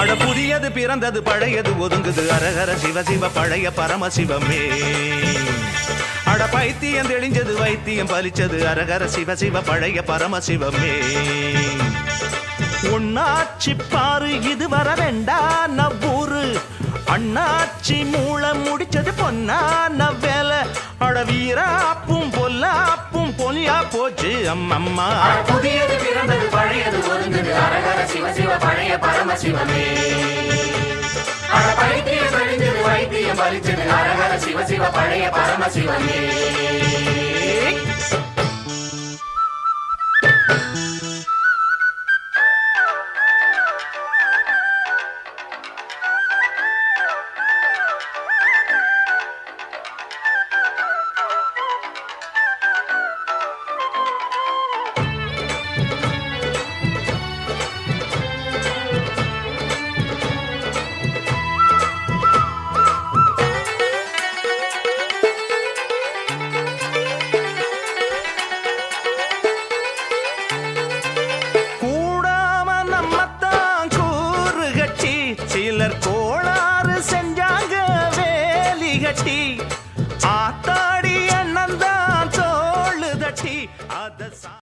அட புதியது பிறந்தது பழையது ஒதுங்குது. அரகர சிவ சிவ பழைய பரமசிவமே அட பைத்தியம் தெளிஞ்சது வைத்தியம் பலிச்சது. அரகர சிவ சிவ பழைய பரமசிவமே உன்னாச்சி பாரு இது வர வேண்டாம் நவ்வூரு. அண்ணாச்சி மூளை முடிச்சது பொன்னா வேலை அட வீராப்பும் பொல்லாப்பும் பொல்லியா போச்சு அம்மம்மா. புதியது சிவ சிவ பழைய பரமசிவமே. அட பைத்தியம் அழிந்தது வைத்தியம் பலிச்சது அரகர சிவ சிவ பழைய பரமசிவமே. சிலர் கோளாறு செஞ்சாங்க வேலி கட்டி. ஆத்தாள்